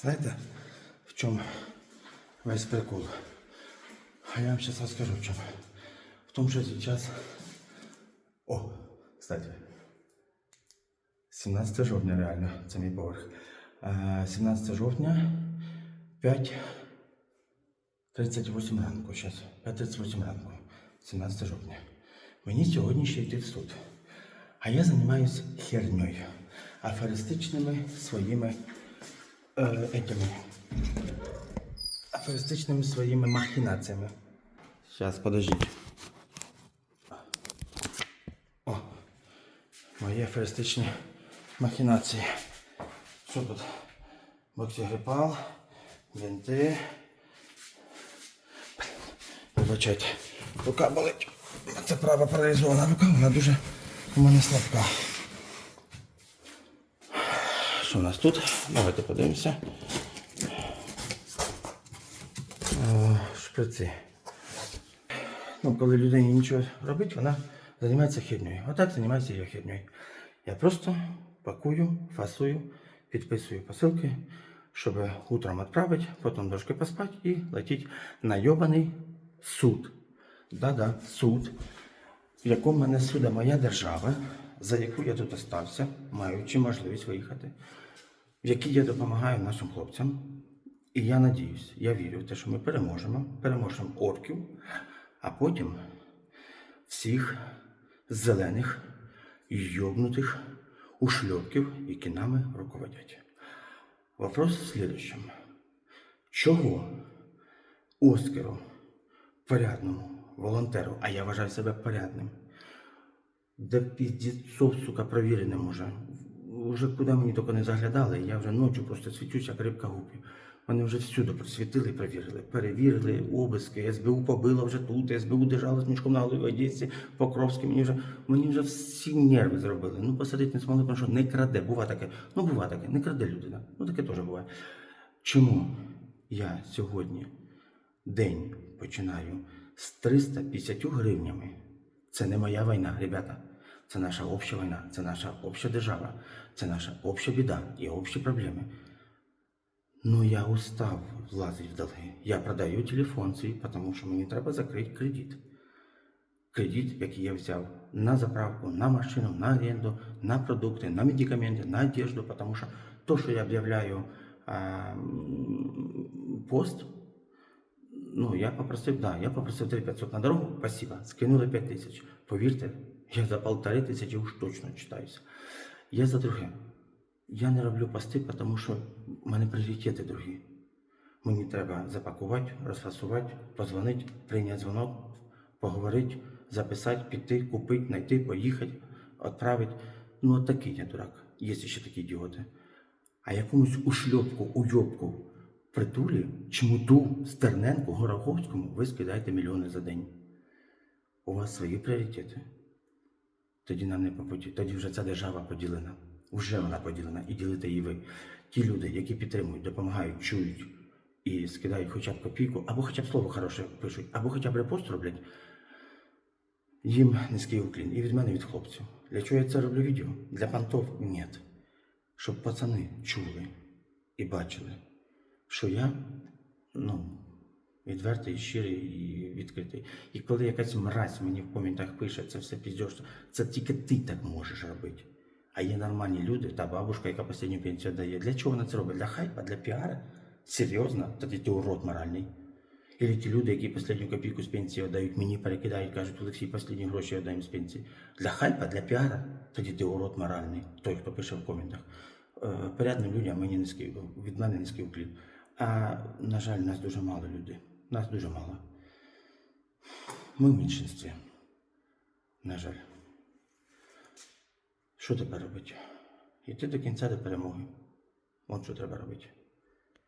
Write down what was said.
Знаєте, в чому весь прикол? А я вам сейчас расскажу в чому. В тому, що сейчас... О, кстати, 17 жовтня реально, це мій поверх. Е, 17 жовтня, 5.38 ранку, зараз, 5.38 ранку, 17 жовтня. Мені сьогодні ще йти в суд. А я займаюся херньою, афористичними своїми е, этими, афористичними своїми махінаціями. Зараз, подождіть. О, мої афористичні махінації. Що тут? Боксігрипал, бінти. Вибачайте, рука болить. Це права паралізована рука, вона дуже у мене слабка. Що у нас тут? Давайте подивимося. О, шприци. Ну, коли людині нічого робить, вона займається хернею. Отак займається я хернею. Я просто пакую, фасую, підписую посилки, щоб утром відправити, потім трошки поспати і летіть на йобаний суд. Да-да, суд, в якому мене суде моя держава, за яку я тут остався, маючи можливість виїхати, в якій я допомагаю нашим хлопцям. І я надіюсь, я вірю в те, що ми переможемо, переможемо орків, а потім всіх зелених, йобнутих ушльопків, які нами руководять. Вопрос в следующем. Чого Оскару, порядному волонтеру, а я вважаю себе порядним, де піздецов, сука, провіреним уже. Уже куди мені тільки не заглядали, я вже ночі просто свічусь, як рибка гупі. Вони вже всюди просвітили перевірили. Перевірили обиски, СБУ побило вже тут, СБУ держала з мішком на голові в Одесі, Покровський. Мені вже, мені вже всі нерви зробили. Ну, посадити не змогли, тому що не краде. Бува таке. Ну, бува таке, не краде людина. Ну, таке теж буває. Чому я сьогодні день починаю з 350 гривнями? Це не моя війна, ребята. Це наша обща війна, це наша обща держава, це наша обща біда і общі проблеми. Ну, я устав влазити в долги. Я продаю телефон свій, тому що мені треба закрити кредит. Кредит, який я взяв на заправку, на машину, на оренду, на продукти, на медикаменти, на одежду, тому що то, що я об'являю а, пост, ну, я попросив, да, я попросив 3500 на дорогу, спасибо, скинули 5000. Повірте, я за полтори тисячі уж точно читаюся. Я за друге. Я не роблю пости, тому що в мене пріоритети другі. Мені треба запакувати, розфасувати, позвонити, прийняти дзвонок, поговорити, записати, піти, купити, знайти, поїхати, відправити. Ну, от такий я дурак. Є ще такі ідіоти. А якомусь ушльопку, уйобку притулі, чмуту, Стерненку, Гороховському ви скидаєте мільйони за день. У вас свої пріоритети. Тоді нам не по. Тоді вже ця держава поділена. Уже вона поділена. І ділите її ви. Ті люди, які підтримують, допомагають, чують і скидають хоча б копійку, або хоча б слово хороше пишуть, або хоча б репост роблять. Їм низький уклін. І від мене, від хлопців. Для чого я це роблю відео? Для понтов? Ні. Щоб пацани чули і бачили, що я, ну, відвертий, щирий і відкритий. І коли якась мразь мені в коментах пише, це все піздєш, це тільки ти так можеш робити. А є нормальні люди, та бабушка, яка останню пенсію дає. Для чого вона це робить? Для хайпа, для піара? Серйозно? Тоді ти урод моральний. Или ті люди, які останню копійку з пенсії віддають, мені перекидають, кажуть, Олексій, останні гроші віддаємо з пенсії. Для хайпа, для піара, тоді ти урод моральний, той, хто пише в коментах. Е, Порядним людям мені низький, від мене низький уклін. А на жаль, нас дуже мало людей. Нас дуже мало. Ми в меншинстві. На жаль. Що тепер робити? Йти до кінця до перемоги. От що треба робити.